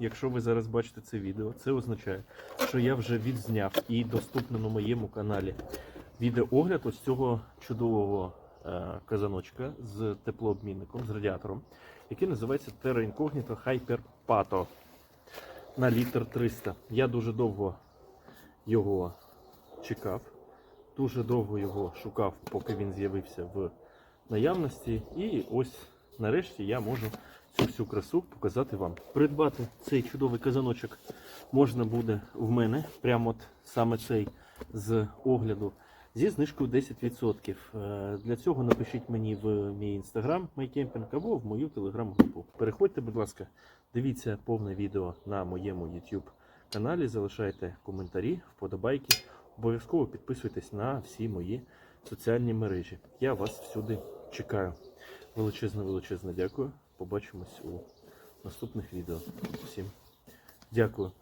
якщо ви зараз бачите це відео, це означає, що я вже відзняв і доступно на моєму каналі відеоогляд ось цього чудового е, казаночка з теплообмінником, з радіатором, який називається Terra Incognito Hyper Pato на літр 300. Я дуже довго його чекав, дуже довго його шукав, поки він з'явився в наявності. І ось нарешті я можу цю всю красу показати вам. Придбати цей чудовий казаночок можна буде в мене, прямо от саме цей з огляду, зі знижкою 10%. Е, Для цього напишіть мені в мій інстаграм MyCamping або в мою телеграм-групу. Переходьте, будь ласка, дивіться повне відео на моєму YouTube каналі, залишайте коментарі, вподобайки. Обов'язково підписуйтесь на всі мої соціальні мережі. Я вас всюди чекаю. Величезне, величезне дякую. Побачимось у наступних відео. Всім дякую.